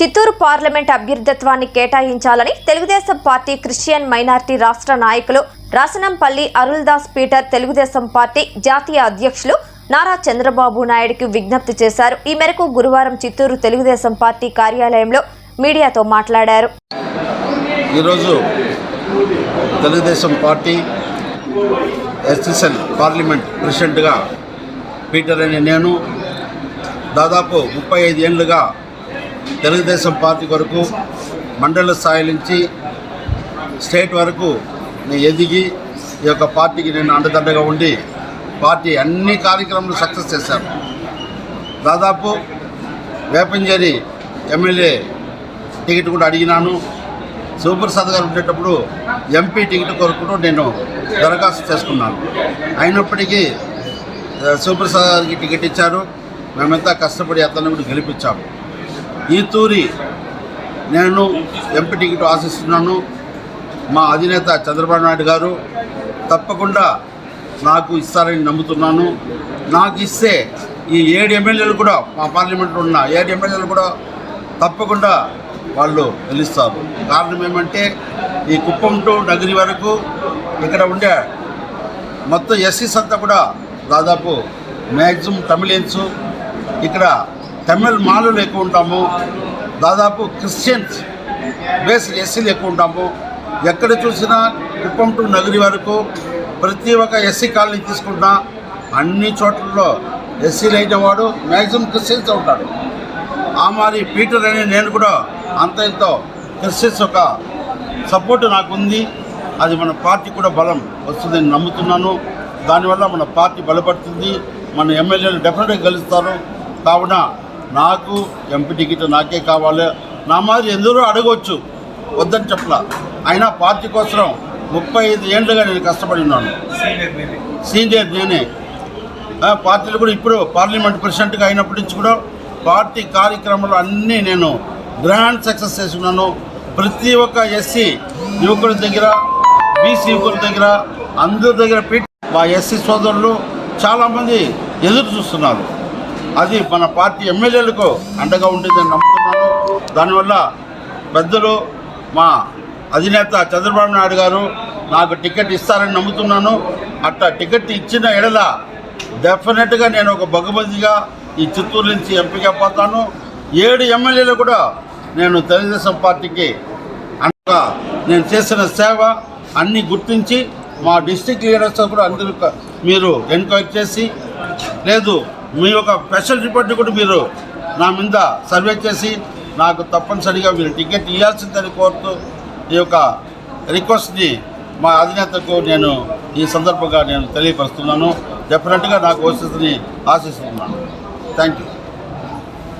Chittoor parliament అభ్యర్థిత్వాన్ని కేటాయించాలని Telugu Desam party Christian minority రాష్ట్ర నాయకులు రాసనంపల్లి అరుల్దాస్ పీటర్ తెలుగుదేశం పార్టీ జాతీయ అధ్యక్షులు నారా చంద్రబాబు నాయుడుకి విజ్ఞప్తి చేశారు. ఈ మేరకు గురువారం చిత్తూరు తెలుగుదేశం పార్టీ కార్యాలయంలో మీడియాతో మాట్లాడారు. ఈరోజు తెలుగుదేశం పార్టీ ఎస్ఎస్ఎల్ పార్లమెంట్ ప్రెసిడెంట్గా పీటర్ అనే నేను దాదాపు ముప్పై ఐదు ఏళ్ళుగా తెలుగుదేశం పార్టీ కొరకు మండల స్థాయి నుంచి స్టేట్ వరకు నేను ఎదిగి ఈ యొక్క పార్టీకి నేను అండదండగా ఉండి పార్టీ అన్ని కార్యక్రమాలు సక్సెస్ చేశాను. దాదాపు వేపంజేరి ఎమ్మెల్యే టికెట్ కూడా అడిగినాను. సూపర్ సదగారు ఉండేటప్పుడు ఎంపీ టికెట్ కొరకు నేను దరఖాస్తు చేసుకున్నాను. అయినప్పటికీ సూపర్ సదగారికి టికెట్ ఇచ్చారు. మేమంతా కష్టపడి అతన్ని కూడా గెలిపించాము. ఈ తూరి నేను ఎంపీ టికెట్ ఆశిస్తున్నాను. మా అధినేత చంద్రబాబు నాయుడు గారు తప్పకుండా నాకు ఇస్తారని నమ్ముతున్నాను. నాకు ఇస్తే ఈ ఏడు ఎమ్మెల్యేలు కూడా మా పార్లమెంట్లో ఉన్న ఏడు ఎమ్మెల్యేలు కూడా తప్పకుండా వాళ్ళు గెలుస్తారు. కారణం ఏమంటే ఈ కుప్పం టు నగరి వరకు ఇక్కడ ఉండే మొత్తం ఎస్సీస్ అంతా కూడా దాదాపు మ్యాక్సిమం తమిళియన్స్ ఇక్కడ తమిళ్ మాలలు ఎక్కువ ఉంటాము. దాదాపు క్రిస్టియన్స్ బేస్డ్ ఎస్సీలు ఎక్కువ ఉంటాము. ఎక్కడ చూసినా కుప్పం టు నగరి వరకు ప్రతి ఒక్క ఎస్సీ కాలనీ తీసుకుంటా అన్ని చోట్లలో ఎస్సీలు అయితే వాడు మ్యాక్సిమం క్రిస్టియన్స్ ఉంటాడు. ఆ మరి పీటర్ అనే నేను కూడా అంత ఎంతో క్రిస్టియన్స్ ఒక సపోర్ట్ నాకు ఉంది అది మన పార్టీ కూడా బలం వస్తుందని నమ్ముతున్నాను. దానివల్ల మన పార్టీ బలపడుతుంది. మన ఎమ్మెల్యేలు డెఫినెట్గా గెలుస్తారు. కావున నాకు ఎంపీ టికెట్ నాకే కావాలి. నా మాదిరి ఎందరో అడగవచ్చు వద్దని చెప్పలా. అయినా పార్టీ కోసం ముప్పై ఐదు ఏళ్ళుగా నేను కష్టపడి ఉన్నాను. సీనియర్ నేనే. పార్టీలు కూడా ఇప్పుడు పార్లమెంట్ ప్రెసిడెంట్గా అయినప్పటి నుంచి కూడా పార్టీ కార్యక్రమాలు అన్నీ నేను గ్రాండ్ సక్సెస్ చేస్తున్నాను ప్రతి ఒక్క ఎస్సీ యువకుల దగ్గర బీసీ యువకుల దగ్గర అందరి దగ్గర పెట్టి మా ఎస్సీ సోదరులు చాలామంది ఎదురు చూస్తున్నారు. అది మన పార్టీ ఎమ్మెల్యేలకు అండగా ఉంటుందని నమ్ముతున్నాను. దానివల్ల పెద్దలు మా అధినేత చంద్రబాబు నాయుడు గారు నాకు టికెట్ ఇస్తారని నమ్ముతున్నాను. అట్లా టికెట్ ఇచ్చిన ఎడల డెఫినెట్గా నేను ఒక బహుమతిగా ఈ చిత్తూరు నుంచి ఎంపిక పోతాను. ఏడు ఎమ్మెల్యేలు కూడా నేను తెలుగుదేశం పార్టీకి అనగా నేను చేసిన సేవ అన్నీ గుర్తించి మా డిస్టిక్ లీడర్స్ కూడా అందరూ మీరు ఎంక్వైరీ చేసి లేదు మీ యొక్క స్పెషల్ రిపోర్ట్ కూడా మీరు నా మీద సర్వే చేసి నాకు తప్పనిసరిగా మీరు టికెట్ ఇవ్వాల్సిందని కోరుతూ ఈ యొక్క రిక్వెస్ట్ని మా అధినేతకు నేను ఈ సందర్భంగా నేను తెలియపరుస్తున్నాను. డెఫినెట్గా నాకు వస్తుందని ఆశిస్తున్నాను. Thank you